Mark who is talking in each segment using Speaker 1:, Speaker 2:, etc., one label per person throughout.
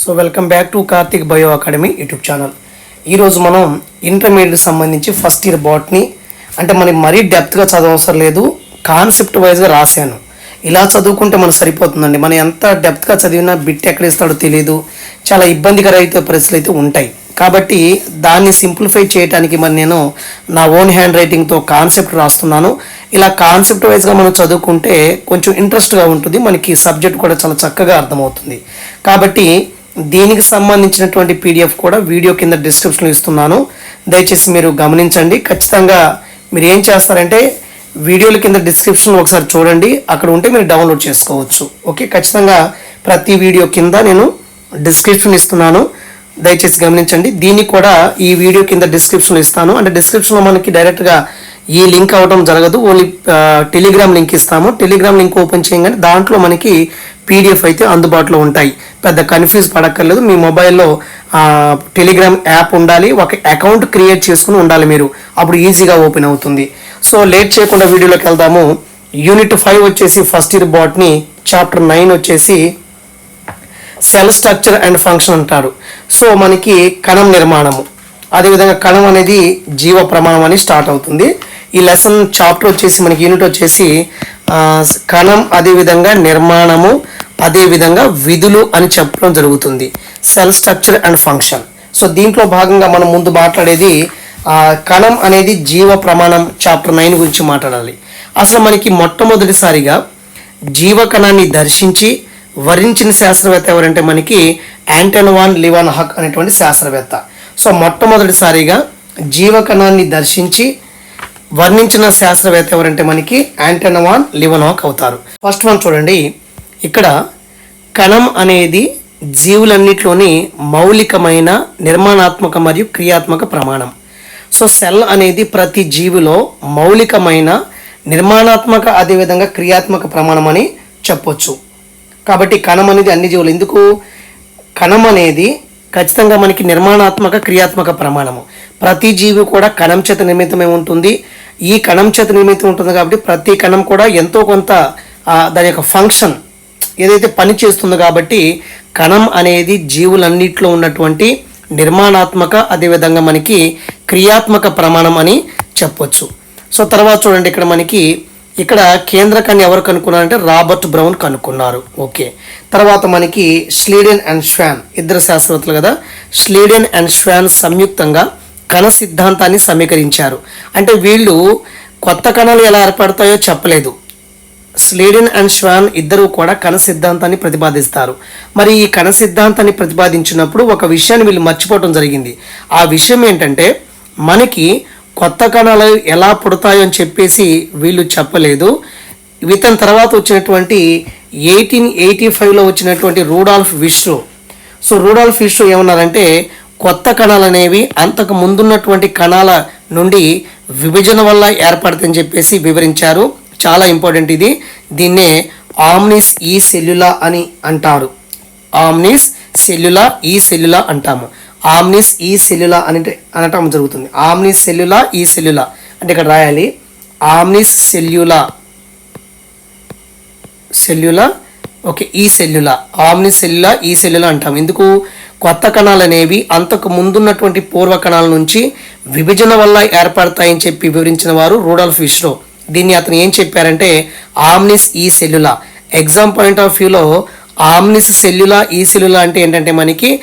Speaker 1: So welcome back to Karthik bio academy YouTube channel. ఈరోజు మనం intermediate సంబంధించి first year botany అంటే మనకి మరీ డెప్త్గా చదవవసరం లేదు కాన్సెప్ట్ వైజ్గా రాశాను. ఇలా చదువుకుంటే మనకు సరిపోతుందండి. మనం ఎంత డెప్త్గా చదివినా బిట్ ఎక్కడ ఇస్తాడో తెలియదు చాలా ఇబ్బందికర అయితే పరిస్థితులు అయితే ఉంటాయి. కాబట్టి దాన్ని సింప్లిఫై చేయడానికి మరి నేను నా ఓన్ హ్యాండ్ రైటింగ్తో కాన్సెప్ట్ రాస్తున్నాను. ఇలా కాన్సెప్ట్ వైజ్గా మనం చదువుకుంటే కొంచెం ఇంట్రెస్ట్గా ఉంటుంది. మనకి సబ్జెక్ట్ కూడా చాలా చక్కగా అర్థమవుతుంది. కాబట్టి దీనికి సంబంధించినటువంటి పీడిఎఫ్ కూడా వీడియో కింద డిస్క్రిప్షన్లో ఇస్తున్నాను. దయచేసి మీరు గమనించండి. ఖచ్చితంగా మీరు ఏం చేస్తారంటే వీడియోల కింద డిస్క్రిప్షన్ ఒకసారి చూడండి. అక్కడ ఉంటే మీరు డౌన్లోడ్ చేసుకోవచ్చు. ఓకే? ఖచ్చితంగా ప్రతి వీడియో కింద నేను డిస్క్రిప్షన్ ఇస్తున్నాను. దయచేసి గమనించండి. దీన్ని కూడా ఈ వీడియో కింద డిస్క్రిప్షన్లో ఇస్తాను. అంటే డిస్క్రిప్షన్లో మనకి డైరెక్ట్గా ఈ లింక్ అవ్వడం జరగదు. ఓన్లీ టెలిగ్రామ్ లింక్ ఇస్తాము. టెలిగ్రామ్ లింక్ ఓపెన్ చేయగానే దాంట్లో మనకి పీడిఎఫ్ అయితే అందుబాటులో ఉంటాయి. పెద్ద కన్ఫ్యూజ్ పడక్కర్లేదు. మీ మొబైల్లో టెలిగ్రామ్ యాప్ ఉండాలి. ఒక అకౌంట్ క్రియేట్ చేసుకుని ఉండాలి మీరు. అప్పుడు ఈజీగా ఓపెన్ అవుతుంది. సో లేట్ చేయకుండా వీడియోలోకి వెళ్దాము. యూనిట్ ఫైవ్ వచ్చేసి first year botany chapter nine వచ్చేసి సెల్ స్ట్రక్చర్ అండ్ ఫంక్షన్ అంటారు. సో మనకి కణం నిర్మాణము. అదేవిధంగా కణం అనేది జీవ ప్రమాణం అని స్టార్ట్ అవుతుంది. ఈ లెసన్ చాప్టర్ వచ్చేసి మనకి యూనిట్ వచ్చేసి కణం అదేవిధంగా నిర్మాణము అదేవిధంగా విధులు అని చెప్పడం జరుగుతుంది. Cell structure and function so దీంట్లో భాగంగా మనం ముందు మాట్లాడేది కణం అనేది జీవ ప్రమాణం చాప్టర్ నైన్ గురించి మాట్లాడాలి. అసలు మనకి మొట్టమొదటిసారిగా జీవకణాన్ని దర్శించి వరించిన శాస్త్రవేత్త ఎవరంటే మనకి యాంటోనవాన్ లివాన్ హక్ అనేటువంటి శాస్త్రవేత్త. సో మొట్టమొదటిసారిగా జీవకణాన్ని దర్శించి వర్ణించిన శాస్త్రవేత్త ఎవరంటే మనకి యాంటోనవాన్ లివనాక్ అవుతారు. ఫస్ట్ వన్ చూడండి. ఇక్కడ కణం అనేది జీవులన్నిటిలోని మౌలికమైన నిర్మాణాత్మక మరియు క్రియాత్మక ప్రమాణం. సో సెల్ అనేది ప్రతి జీవిలో మౌలికమైన నిర్మాణాత్మక అదేవిధంగా క్రియాత్మక ప్రమాణం అని చెప్పొచ్చు. కాబట్టి కణం అనేది అన్ని జీవులు. ఎందుకు? కణం అనేది ఖచ్చితంగా మనకి నిర్మాణాత్మక క్రియాత్మక ప్రమాణము. ప్రతి జీవి కూడా కణం చేత నిర్మితమై ఉంటుంది. ఈ కణం చేత నిర్మితం ఉంటుంది కాబట్టి ప్రతి కణం కూడా ఎంతో కొంత దాని యొక్క ఫంక్షన్ ఏదైతే పని చేస్తుందో కాబట్టి కణం అనేది జీవులన్నింటిలో ఉన్నటువంటి నిర్మాణాత్మక అదేవిధంగా మనకి క్రియాత్మక ప్రమాణం అని చెప్పొచ్చు. సో తర్వాత చూడండి ఇక్కడ మనకి ఇక్కడ కేంద్రకాన్ని ఎవరు కనుక్కున్నారంటే రాబర్ట్ బ్రౌన్ కనుక్కున్నారు. ఓకే. తర్వాత మనకి స్లీడెన్ అండ్ శ్వాన్ ఇద్దరు శాస్త్రవేత్తలు కదా. స్లీడెన్ అండ్ శ్వాన్ సంయుక్తంగా కణ సిద్ధాంతాన్ని సమీకరించారు. అంటే వీళ్ళు కొత్త కణాలు ఎలా ఏర్పడతాయో చెప్పలేదు. స్లీడెన్ అండ్ శ్వాన్ ఇద్దరు కూడా కణ సిద్ధాంతాన్ని ప్రతిపాదిస్తారు. మరి ఈ కణ సిద్ధాంతాన్ని ప్రతిపాదించినప్పుడు ఒక విషయాన్ని వీళ్ళు మర్చిపోవడం జరిగింది. ఆ విషయం ఏంటంటే మనకి కొత్త కణాలు ఎలా పుడతాయో అని చెప్పేసి వీళ్ళు చెప్పలేదు. ఇతని తర్వాత వచ్చినటువంటి ఎయిటీన్ ఎయిటీ ఫైవ్లో వచ్చినటువంటి రూడాల్ఫ్ విష్ణు. సో రూడాల్ఫ్ విష్ణు ఏమన్నారంటే కొత్త కణాలు అనేవి అంతకు ముందున్నటువంటి కణాల నుండి విభజన వల్ల ఏర్పడతాయని చెప్పేసి వివరించారు. చాలా ఇంపార్టెంట్ ఇది. దీన్నే ఆమ్నిస్ ఈ సెల్యులా అని అంటారు. ఆమ్నిస్ సెల్యులా ఈ సెల్యులా అంటాము. ఆమ్నిస్ ఈ సెల్యులా అని అనటం జరుగుతుంది. ఆమ్నిస్ సెల్యులా ఈ సెల్యులా. అంటే ఇక్కడ రాయాలి. ఆమ్నిస్ సెల్యులా. సెల్యులా ఓకే ఈ సెల్యులా. ఆమ్ని సెల్యులా ఈ సెల్యులా అంటాం. ఎందుకు? కొత్త కణాలు అనేవి అంతకు ముందున్నటువంటి పూర్వ కణాల నుంచి విభజన వల్ల ఏర్పడతాయని చెప్పి వివరించిన వారు రూడల్ఫ్ విష్ణు దీన్ని అతను ఏం చెప్పారంటే ఆమ్నిస్ ఈ సెల్యులా. ఎగ్జామ్ పాయింట్ ఆఫ్ వ్యూలో ఆమ్నిస్ సెల్యులా ఈ సెల్యులా అంటే ఏంటంటే మనకి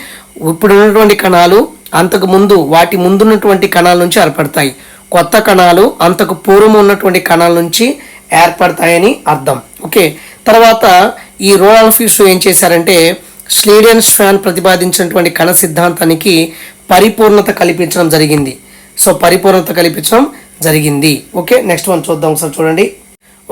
Speaker 1: ఇప్పుడు ఉన్నటువంటి కణాలు అంతకు ముందు వాటి ముందున్నటువంటి కణాల నుంచి ఏర్పడతాయి. కొత్త కణాలు అంతకు పూర్వం ఉన్నటువంటి కణాల నుంచి ఏర్పడతాయని అర్థం. ఓకే? తర్వాత ఈ రోయల్ ఫిష్ ఏం చేశారంటే స్లీడియన్ స్వాన్ ప్రతిపాదించినటువంటి కణ సిద్ధాంతానికి పరిపూర్ణత కల్పించడం జరిగింది. సో పరిపూర్ణత కల్పించడం జరిగింది. ఓకే? నెక్స్ట్ వన్ చూద్దాం ఒకసారి చూడండి.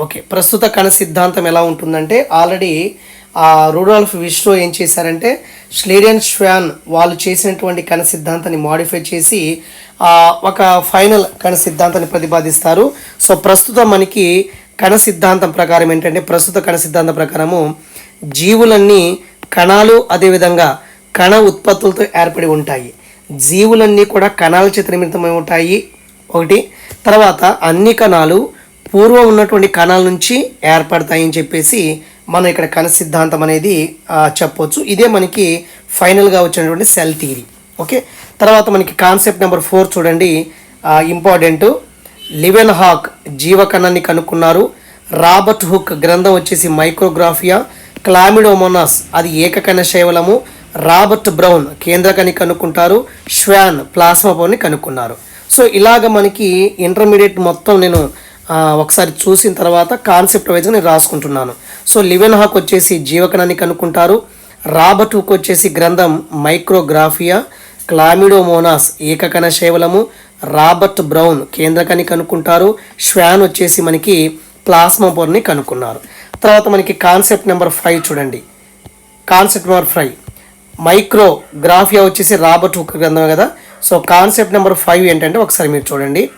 Speaker 1: ఓకే ప్రస్తుత కణ సిద్ధాంతం ఎలా ఉంటుందంటే ఆల్రెడీ ఆ రూడాల్ఫ్ విష్ణు ఏం చేశారంటే స్లేడియన్ శ్వాన్ వాళ్ళు చేసినటువంటి కణ సిద్ధాంతాన్ని మాడిఫై చేసి ఒక ఫైనల్ కణ సిద్ధాంతాన్ని ప్రతిపాదిస్తారు. సో ప్రస్తుతం మనకి కణ సిద్ధాంతం ప్రకారం ఏంటంటే ప్రస్తుత కణ సిద్ధాంతం ప్రకారము జీవులన్నీ కణాలు అదేవిధంగా కణ ఉత్పత్తులతో ఏర్పడి ఉంటాయి. జీవులన్నీ కూడా కణాల చేత ఉంటాయి. ఒకటి. తర్వాత అన్ని కణాలు పూర్వం ఉన్నటువంటి కణాల నుంచి ఏర్పడతాయని చెప్పేసి మనం ఇక్కడ కణ సిద్ధాంతం అనేది చెప్పవచ్చు చెప్పొచ్చు. ఇదే మనకి ఫైనల్గా వచ్చినటువంటి సెల్ థియరీ ఓకే తర్వాత మనకి కాన్సెప్ట్ నెంబర్ ఫోర్ చూడండి. ఇంపార్టెంట్ లివెన్ హాక్ జీవకణాన్ని కనుక్కున్నారు. రాబర్ట్ హుక్ గ్రంథం వచ్చేసి మైక్రోగ్రాఫియా క్లామిడోమోనాస్ అది ఏకకణ శైవలము. రాబర్ట్ బ్రౌన్ కేంద్రకని కనుక్కుంటారు. ష్వాన్ ప్లాస్మాపోని కనుక్కున్నారు. సో ఇలాగ మనకి ఇంటర్మీడియట్ మొత్తం నేను ఒకసారి చూసిన తర్వాత కాన్సెప్ట్ వైజ్గా నేను రాసుకుంటున్నాను. సో లివెన్ హాక్ వచ్చేసి జీవకణాన్ని కనుక్కుంటారు. రాబర్ట్ హుక్ వచ్చేసి గ్రంథం మైక్రోగ్రాఫియా క్లామిడోమోనాస్ ఏకకణ శైవలము రాబర్ట్ బ్రౌన్ కేంద్రకాన్ని కనుక్కుంటారు. శ్వాన్ వచ్చేసి మనకి ప్లాస్మా కనుక్కున్నారు. తర్వాత మనకి కాన్సెప్ట్ నెంబర్ ఫైవ్ చూడండి. కాన్సెప్ట్ నెంబర్ ఫైవ్ మైక్రోగ్రాఫియా వచ్చేసి రాబర్ట్ హుక్ గ్రంథం కదా. సో కాన్సెప్ట్ నెంబర్ ఫైవ్ ఏంటంటే ఒకసారి మీరు చూడండి.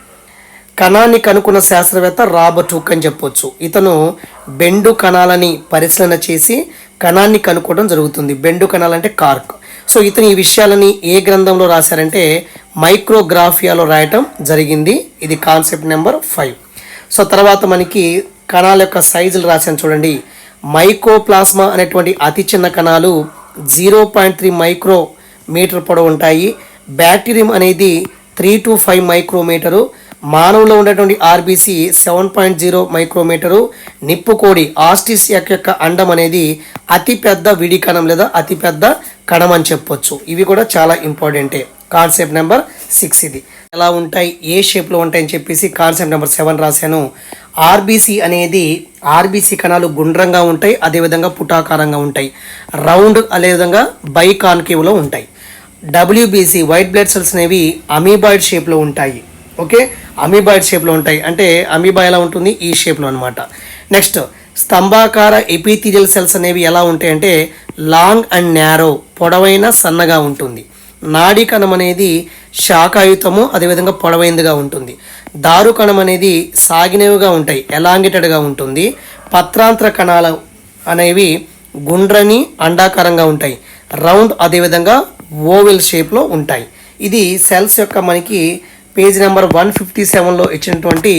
Speaker 1: కణాన్ని కనుక్కున్న శాస్త్రవేత్త రాబర్ట్ హుక్ అని చెప్పొచ్చు. ఇతను బెండు కణాలని పరిశీలన చేసి కణాన్ని కనుక్కోవడం జరుగుతుంది. బెండు కణాలంటే కార్క్. సో ఇతను ఈ విషయాలని ఏ గ్రంథంలో రాశారంటే మైక్రోగ్రాఫియాలో రాయటం జరిగింది. ఇది కాన్సెప్ట్ నెంబర్ ఫైవ్. సో తర్వాత మనకి కణాల యొక్క సైజులు రాశాను చూడండి. మైకోప్లాస్మా అనేటువంటి అతి చిన్న కణాలు zero point three micro meter పొడవు ఉంటాయి. బ్యాక్టీరియం అనేది త్రీ టు ఫైవ్ మైక్రోమీటరు. మానవులో ఉండేటువంటి RBC seven point zero micrometer నిప్పుకోడి ఆస్టిస్ యొక్క అండం అనేది అతిపెద్ద విడి కణం లేదా అతిపెద్ద కణం అని చెప్పొచ్చు. ఇవి కూడా చాలా ఇంపార్టెంటే. కాన్సెప్ట్ నెంబర్ సిక్స్ ఇది. ఎలా ఉంటాయి? ఏ షేప్లో ఉంటాయని చెప్పేసి కాన్సెప్ట్ నెంబర్ సెవెన్ రాశాను. ఆర్బీసీ అనేది ఆర్బీసీ కణాలు గుండ్రంగా ఉంటాయి అదేవిధంగా పుటాకారంగా ఉంటాయి. రౌండ్ అదేవిధంగా బైకాన్కేవ్లో ఉంటాయి. డబ్ల్యూబీసీ వైట్ బ్లడ్ సెల్స్ అనేవి అమీబాయిడ్ షేప్లో ఉంటాయి. ఓకే? అమీబాయిడ్ షేప్లో ఉంటాయి. అంటే అమీబా ఎలా ఉంటుంది? ఈ షేప్లో అనమాట నెక్స్ట్ స్తంభాకార ఎపిథీరియల్ సెల్స్ అనేవి ఎలా ఉంటాయి అంటే లాంగ్ అండ్ నేరో పొడవైన సన్నగా ఉంటుంది. నాడీ కణం అనేది శాఖాయుతము అదేవిధంగా పొడవైందిగా ఉంటుంది. దారు కణం అనేది సాగినవిగా ఉంటాయి ఎలాంగిటెడ్గా ఉంటుంది. పత్రాంతర కణాలు అనేవి గుండ్రని అండాకారంగా ఉంటాయి. రౌండ్ అదేవిధంగా ఓవెల్ షేప్లో ఉంటాయి. ఇది సెల్స్ యొక్క మనకి పేజ్ నెంబర్ వన్ ఫిఫ్టీ సెవెన్లో ఇచ్చినటువంటి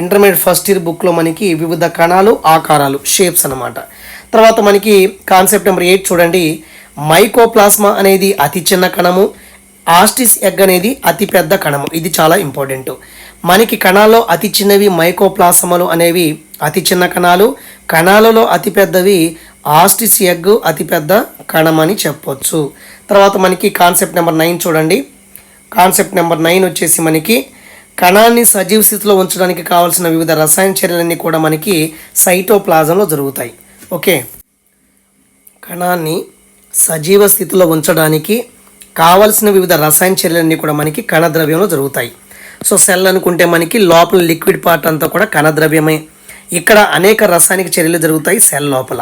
Speaker 1: ఇంటర్మీడియట్ ఫస్ట్ ఇయర్ బుక్లో మనకి వివిధ కణాలు ఆకారాలు షేప్స్ అన్నమాట. తర్వాత మనకి కాన్సెప్ట్ నెంబర్ ఎయిట్ చూడండి. మైకోప్లాస్మా అనేది అతి చిన్న కణము ఆస్టిస్ ఎగ్ అనేది అతి పెద్ద కణము. ఇది చాలా ఇంపార్టెంట్. మనకి కణాల్లో అతి చిన్నవి మైకోప్లాస్మలు అనేవి అతి చిన్న కణాలు కణాలలో అతి పెద్దవి ఆస్టిస్ ఎగ్ అతిపెద్ద కణం అని చెప్పొచ్చు. తర్వాత మనకి కాన్సెప్ట్ నెంబర్ నైన్ చూడండి. కాన్సెప్ట్ నెంబర్ నైన్ వచ్చేసి మనకి కణాన్ని సజీవ స్థితిలో ఉంచడానికి కావాల్సిన వివిధ రసాయన చర్యలన్నీ కూడా మనకి సైటోప్లాజంలో జరుగుతాయి. ఓకే? కణాన్ని సజీవ స్థితిలో ఉంచడానికి కావలసిన వివిధ రసాయన చర్యలన్నీ కూడా మనకి కణద్రవ్యంలో జరుగుతాయి. సో సెల్ అనుకుంటే మనకి లోపల లిక్విడ్ పార్ట్ అంతా కూడా కణద్రవ్యమే. ఇక్కడ అనేక రసాయనిక చర్యలు జరుగుతాయి సెల్ లోపల.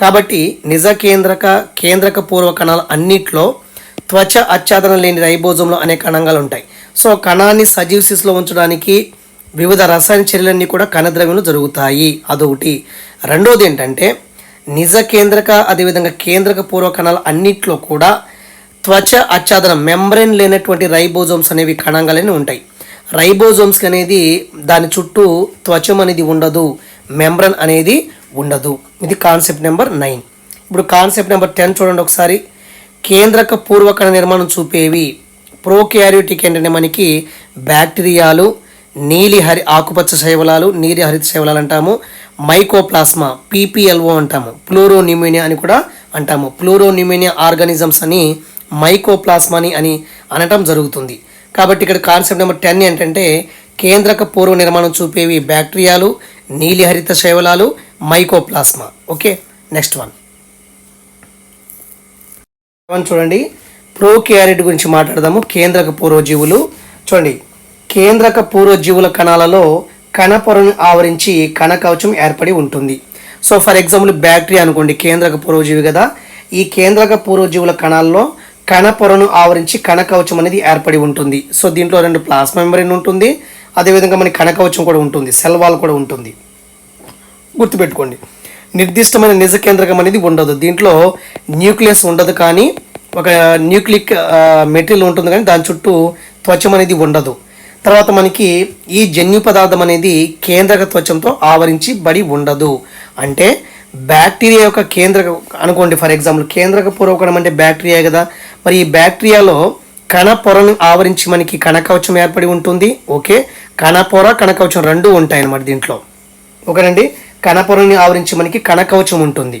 Speaker 1: కాబట్టి నిజ కేంద్రక కేంద్రక పూర్వ కణాలు అన్నిట్లో త్వచ ఆచ్ఛాదన లేని రైబోజంలో అనేక కణంగాలు ఉంటాయి సో కణాన్ని సజీవ స్థితిలో ఉంచడానికి వివిధ రసాయన చర్యలన్నీ కూడా కణద్రవ్యంలో జరుగుతాయి. అదొకటి. రెండోది ఏంటంటే నిజ కేంద్రక అదేవిధంగా కేంద్రక పూర్వ కణాలు అన్నిట్లో కూడా త్వచ ఆచ్ఛాదన మెంబ్రెయిన్ లేనటువంటి రైబోజోమ్స్ అనేవి కణంగాలని ఉంటాయి. రైబోజోమ్స్ అనేది దాని చుట్టూ త్వచం అనేది ఉండదు మెంబ్రన్ అనేది ఉండదు. ఇది కాన్సెప్ట్ నెంబర్ నైన్. ఇప్పుడు కాన్సెప్ట్ నెంబర్ టెన్ చూడండి ఒకసారి. కేంద్రక పూర్వకణ నిర్మాణం చూపేవి ప్రోక్యారియోటిక్ ఏంటంటే మనకి బ్యాక్టీరియాలు నీలి హరి ఆకుపచ్చ శైవలాలు నీలి హరిత శైవలాలు అంటాము. మైకోప్లాస్మా పీపీఎల్ఓ అంటాము. ప్లూరోన్యూమోనియా అని కూడా అంటాము. ప్లూరోన్యూమోనియా ఆర్గానిజమ్స్ అని మైకోప్లాస్మాని అని అనటం జరుగుతుంది. కాబట్టి ఇక్కడ కాన్సెప్ట్ నెంబర్ టెన్ ఏంటంటే కేంద్రక పూర్వ నిర్మాణం చూపేవి బ్యాక్టీరియాలు నీలి హరిత శైవలాలు మైకోప్లాస్మా. Okay next one. చూడండి చూడండి. ప్రోక్యారిడ్ గురించి మాట్లాడదాము. కేంద్రక పూర్వజీవులు. చూడండి. కేంద్రక పూర్వజీవుల కణాలలో కణ పొరను ఆవరించి కణ కవచం ఏర్పడి ఉంటుంది. సో ఫర్ ఎగ్జాంపుల్ బ్యాక్టీరియా అనుకోండి కేంద్రక పూర్వజీవి కదా. ఈ కేంద్రక పూర్వజీవుల కణాల్లో కణ పొరను ఆవరించి కణ కవచం అనేది ఏర్పడి ఉంటుంది. సో దీంట్లో రెండు ప్లాస్మా మెంబ్రెన్ ఉంటుంది. అదేవిధంగా మన కణ కవచం కూడా ఉంటుంది. సెల్ వాల్ కూడా ఉంటుంది. గుర్తుపెట్టుకోండి. నిర్దిష్టమైన నిజ కేంద్రకం అనేది ఉండదు. దీంట్లో న్యూక్లియస్ ఉండదు కానీ ఒక న్యూక్లిక్ మెటీరియల్ ఉంటుంది కానీ దాని చుట్టూ త్వచం అనేది ఉండదు. తర్వాత మనకి ఈ జన్యు పదార్థం అనేది కేంద్రక త్వచంతో ఆవరించి బడి ఉండదు. అంటే బ్యాక్టీరియా యొక్క కేంద్రక అనుకోండి ఫర్ ఎగ్జాంపుల్ కేంద్రక పూర్వకణం అంటే బ్యాక్టీరియా కదా. మరి ఈ బ్యాక్టీరియాలో కణ పొరను ఆవరించి మనకి కణకవచం ఏర్పడి ఉంటుంది. ఓకే? కణ పొర కణకవచం రెండు ఉంటాయి అన్నమాట దీంట్లో. ఓకేనండి? కణపొరని ఆవరించి మనకి కణకవచం ఉంటుంది.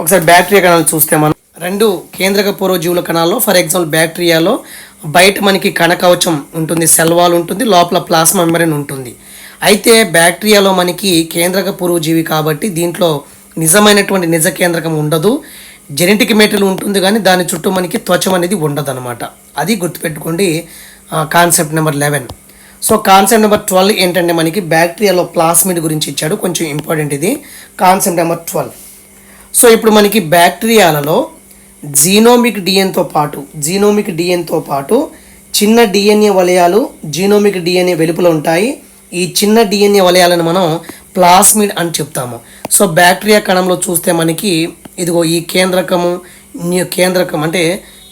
Speaker 1: ఒకసారి బ్యాక్టీరియా కణాలు చూస్తే మనం రెండు కేంద్రక పూర్వజీవుల కణాల్లో ఫర్ ఎగ్జాంపుల్ బ్యాక్టీరియాలో బయట మనకి కణకవచం ఉంటుంది సెల్వాల్ ఉంటుంది లోపల ప్లాస్మా మెంబ్రేన్ ఉంటుంది. అయితే బ్యాక్టీరియాలో మనకి కేంద్రక పూర్వజీవి కాబట్టి దీంట్లో నిజమైనటువంటి నిజ కేంద్రకం ఉండదు. జెనెటిక్ మెటీరియల్ ఉంటుంది కానీ దాని చుట్టూ మనకి త్వచం అనేది ఉండదు అనమాట అది గుర్తుపెట్టుకోండి concept number eleven. So concept number twelve ఏంటంటే మనకి బ్యాక్టీరియాలో ప్లాస్మిడ్ గురించి ఇచ్చాడు. కొంచెం ఇంపార్టెంట్ ఇది. కాన్సెప్ట్ నెంబర్ ట్వెల్వ్ సో ఇప్పుడు మనకి బ్యాక్టీరియాలలో జీనోమిక్ డిఎన్తో పాటు జీనోమిక్ డిఎన్తో పాటు చిన్న డిఎన్ఏ వలయాలు జీనోమిక్ డిఎన్ఏ వెలుపల ఉంటాయి. ఈ చిన్న డిఎన్ఏ వలయాలను మనం ప్లాస్మిడ్ అని చెప్తాము. సో బ్యాక్టీరియా కణంలో చూస్తే మనకి ఇదిగో ఈ కేంద్రకము కేంద్రకం అంటే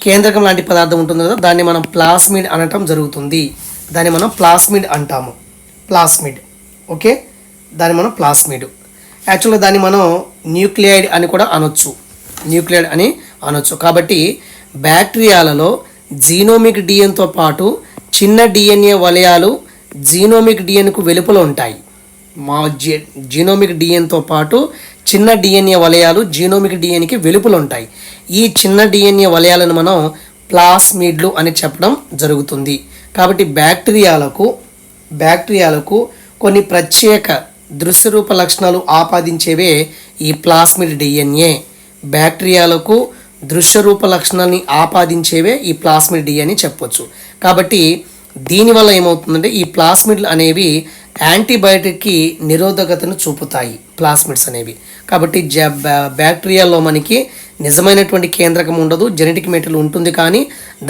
Speaker 1: కేంద్రకం లాంటి పదార్థం ఉంటుంది కదా దాన్ని మనం ప్లాస్మిడ్ అనటం జరుగుతుంది. దాన్ని మనం ప్లాస్మిడ్ అంటాము. ప్లాస్మిడ్. ఓకే? దాన్ని మనం ప్లాస్మిడ్. యాక్చువల్గా దాన్ని మనం న్యూక్లియైడ్ అని కూడా అనొచ్చు. న్యూక్లియైడ్ అని అనొచ్చు. కాబట్టి బ్యాక్టీరియాలలో జీనోమిక్ డిఎన్తో పాటు చిన్న డిఎన్ఏ వలయాలు జీనోమిక్ డిఎన్కు వెలుపల ఉంటాయి. మా జీ జీనోమిక్ డిఎన్తో పాటు చిన్న డిఎన్ఏ వలయాలు జీనోమిక్ డిఎన్కి వెలుపలు ఉంటాయి. ఈ చిన్న డిఎన్ఏ వలయాలను మనం ప్లాస్మిడ్లు అని చెప్పడం జరుగుతుంది. కాబట్టి బ్యాక్టీరియాలకు బ్యాక్టీరియాలకు కొన్ని ప్రత్యేక దృశ్యరూప లక్షణాలు ఆపాదించేవే ఈ ప్లాస్మిడ్ డిఎన్ఏ. బ్యాక్టీరియాలకు దృశ్యరూప లక్షణాలని ఆపాదించేవే ఈ ప్లాస్మిడ్ డిఎన్ఏ చెప్పొచ్చు. కాబట్టి దీనివల్ల ఏమవుతుందంటే ఈ ప్లాస్మిడ్లు అనేవి యాంటీబయాటిక్కి నిరోధకతను చూపుతాయి ప్లాస్మిడ్స్ అనేవి. కాబట్టి జ బ్యాక్టీరియాలో మనకి నిజమైనటువంటి కేంద్రకం ఉండదు జెనెటిక్ మెటీరియల్ ఉంటుంది కానీ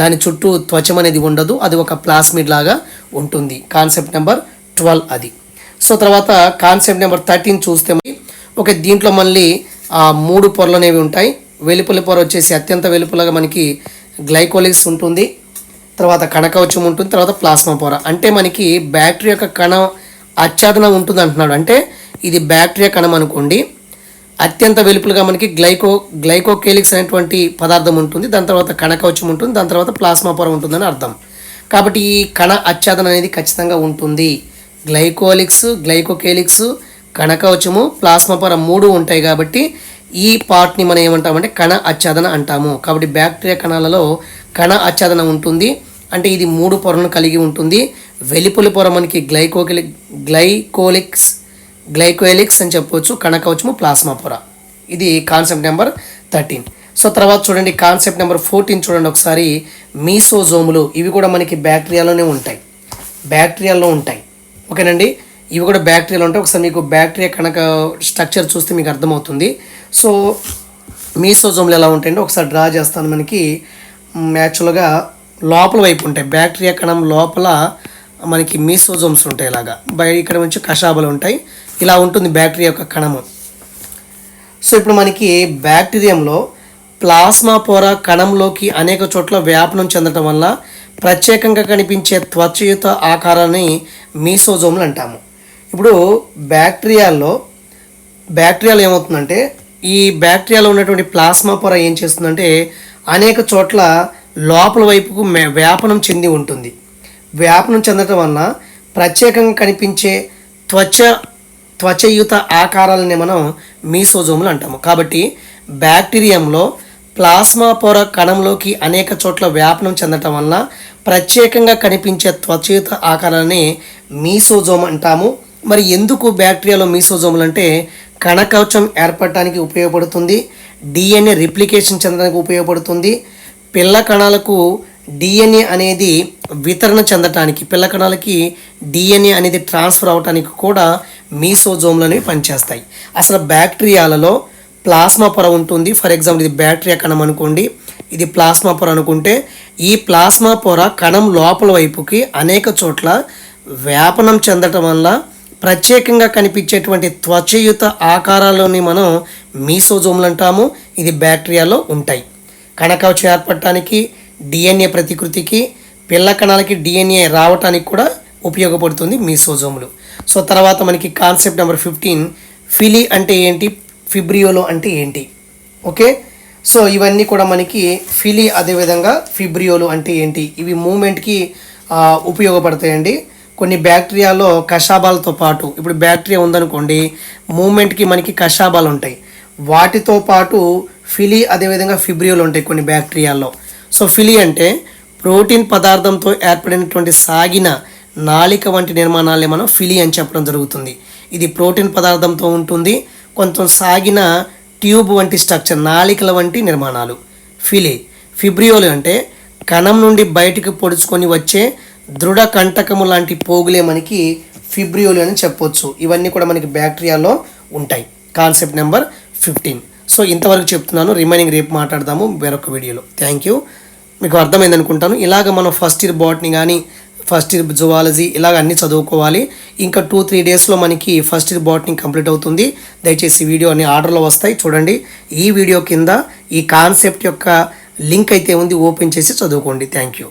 Speaker 1: దాని చుట్టూ త్వచం అనేది ఉండదు అది ఒక ప్లాస్మిడ్ లాగా ఉంటుంది. కాన్సెప్ట్ నెంబర్ ట్వెల్వ్ అది. సో తర్వాత కాన్సెప్ట్ నెంబర్ థర్టీన్ చూస్తే ఓకే ఒక దీంట్లో మళ్ళీ ఆ మూడు పొరలు అనేవి ఉంటాయి. వెలుపల పొర వచ్చేసి అత్యంత వెలుపలగా మనకి గ్లైకోలిక్స్ ఉంటుంది తర్వాత కణకవచం ఉంటుంది తర్వాత ప్లాస్మా పొర. అంటే మనకి బ్యాక్టీరియా యొక్క కణం ఆచ్ఛాదనం ఉంటుంది అంటున్నాడు అంటే ఇది బ్యాక్టీరియా కణం అనుకోండి అత్యంత వెలుపలుగా మనకి గ్లైకో గ్లైకోకేలిక్స్ అనేటువంటి పదార్థం ఉంటుంది. దాని తర్వాత కణకవచం ఉంటుంది. దాని తర్వాత ప్లాస్మా పొర ఉంటుందని అర్థం. కాబట్టి ఈ కణ ఆచ్ఛాదన అనేది ఖచ్చితంగా ఉంటుంది. గ్లైకోలిక్స్ గ్లైకోకేలిక్స్ కణకవచము ప్లాస్మా పొర మూడు ఉంటాయి కాబట్టి ఈ పార్ట్ని మనం ఏమంటామంటే కణ ఆచ్ఛాదన అంటాము. కాబట్టి బ్యాక్టీరియా కణాలలో కణ ఆచ్ఛాదన ఉంటుంది. అంటే ఇది మూడు పొరలను కలిగి ఉంటుంది. వెలుపుల పొర మనకి గ్లైకోకిలి గ్లైకోలిక్స్ గ్లైకోలిక్స్ అని చెప్పవచ్చు కణకవచము ప్లాస్మా పొర. ఇది కాన్సెప్ట్ నెంబర్ థర్టీన్. సో తర్వాత చూడండి కాన్సెప్ట్ నెంబర్ ఫోర్టీన్ చూడండి ఒకసారి. మీసోజోములు ఇవి కూడా మనకి బ్యాక్టీరియాలోనే ఉంటాయి. బ్యాక్టీరియాలో ఉంటాయి. ఓకేనండి? ఇవి కూడా బ్యాక్టీరియాలో ఉంటాయి. ఒకసారి మీకు బ్యాక్టీరియా కనుక స్ట్రక్చర్ చూస్తే మీకు అర్థమవుతుంది. సో మీసోజోములు ఎలా ఉంటాయంటే ఒకసారి డ్రా చేస్తాను మనకి. యాక్చువల్గా లోపల వైపు ఉంటాయి. బ్యాక్టీరియా కణం లోపల మనకి మీసోజోమ్స్ ఉంటాయి ఇలాగా. బయ ఇక్కడ నుంచి కషాబలు ఉంటాయి. ఇలా ఉంటుంది బ్యాక్టీరియా యొక్క కణము. సో ఇప్పుడు మనకి బ్యాక్టీరియంలో ప్లాస్మా పొర కణంలోకి అనేక చోట్ల వ్యాపనం చెందటం వల్ల ప్రత్యేకంగా కనిపించే త్వచయుత ఆకారాన్ని మీసోజోములు అంటాము. ఇప్పుడు బ్యాక్టీరియాల్లో బ్యాక్టీరియాలో ఏమవుతుందంటే ఈ బ్యాక్టీరియాలో ఉన్నటువంటి ప్లాస్మా పొర ఏం చేస్తుందంటే అనేక చోట్ల లోపల వైపుకు వ్యాపనం చెంది ఉంటుంది. వ్యాపనం చెందటం వలన ప్రత్యేకంగా కనిపించే త్వచ త్వచయుత ఆకారాలని మనం మీసోజోములు అంటాము. కాబట్టి బ్యాక్టీరియంలో ప్లాస్మా పొర కణంలోకి అనేక చోట్ల వ్యాపనం చెందటం వలన ప్రత్యేకంగా కనిపించే త్వచయుత ఆకారాన్ని మీసోజోమ్ అంటాము. మరి ఎందుకు బ్యాక్టీరియాలో మీసోజోములు అంటే కణకవచం ఏర్పడటానికి ఉపయోగపడుతుంది డిఎన్ఏ రిప్లికేషన్ చెందడానికి ఉపయోగపడుతుంది పిల్ల కణాలకు డిఎన్ఏ అనేది వితరణ చెందటానికి పిల్ల కణాలకి డిఎన్ఏ అనేది ట్రాన్స్ఫర్ అవడానికి కూడా మీసోజోమ్లు అనేవి పనిచేస్తాయి. అసలు బ్యాక్టీరియాలలో ప్లాస్మా పొర ఉంటుంది. ఫర్ ఎగ్జాంపుల్ ఇది బ్యాక్టీరియా కణం అనుకోండి. ఇది ప్లాస్మా పొర అనుకుంటే ఈ ప్లాస్మా పొర కణం లోపల వైపుకి అనేక చోట్ల వ్యాపనం చెందటం వల్ల ప్రత్యేకంగా కనిపించేటువంటి త్వచయుత ఆకారాలని మనం మీసోజోమ్లు అంటాము. ఇది బ్యాక్టీరియాలో ఉంటాయి. కణకవచం ఏర్పడటానికి డిఎన్ఏ ప్రతికృతికి పిల్ల కణాలకి డిఎన్ఏ రావటానికి కూడా ఉపయోగపడుతుంది మీసోజోములు సో తర్వాత మనకి కాన్సెప్ట్ నెంబర్ ఫిఫ్టీన్ ఫిలి అంటే ఏంటి? ఫిబ్రియోలో అంటే ఏంటి? ఓకే? సో ఇవన్నీ కూడా మనకి ఫిలి అదేవిధంగా ఫిబ్రియోలు అంటే ఏంటి? ఇవి మూమెంట్కి ఉపయోగపడతాయండి. కొన్ని బ్యాక్టీరియాలో కషాబాలతో పాటు ఇప్పుడు బ్యాక్టీరియా ఉందనుకోండి మూమెంట్కి మనకి కషాబాలు ఉంటాయి. వాటితో పాటు ఫిలి అదేవిధంగా ఫిబ్రియోలు ఉంటాయి కొన్ని బ్యాక్టీరియాల్లో సో ఫిలి అంటే ప్రోటీన్ పదార్థంతో ఏర్పడినటువంటి సాగిన నాళిక వంటి నిర్మాణాలే మనం ఫిలి అని చెప్పడం జరుగుతుంది. ఇది ప్రోటీన్ పదార్థంతో ఉంటుంది. కొంచెం సాగిన ట్యూబ్ వంటి స్ట్రక్చర్ నాళికల వంటి నిర్మాణాలు. ఫిలి ఫిబ్రియోలు అంటే కణం నుండి బయటికి పొడుచుకొని వచ్చే దృఢ కంటకము లాంటి పోగులే మనకి ఫిబ్రియోలు అని చెప్పొచ్చు. ఇవన్నీ కూడా మనకి బ్యాక్టీరియాలో ఉంటాయి. Concept number fifteen. సో ఇంతవరకు చెప్తున్నాను. రిమైనింగ్ రేపు మాట్లాడదాము. వేరొక వీడియోలో. Thank you. మీకు అర్థమైంది అనుకుంటాను. ఇలాగ మనం ఫస్ట్ ఇయర్ బాట్ని కానీ ఫస్ట్ ఇయర్ జువాలజీ ఇలాగ అన్నీ చదువుకోవాలి. ఇంకా టూ త్రీ డేస్లో మనకి ఫస్ట్ ఇయర్ బాటనీ కంప్లీట్ అవుతుంది. దయచేసి వీడియో అన్ని ఆర్డర్లో వస్తాయి. చూడండి. ఈ వీడియో కింద ఈ కాన్సెప్ట్ యొక్క లింక్ అయితే ఉంది. ఓపెన్ చేసి చదువుకోండి. Thank you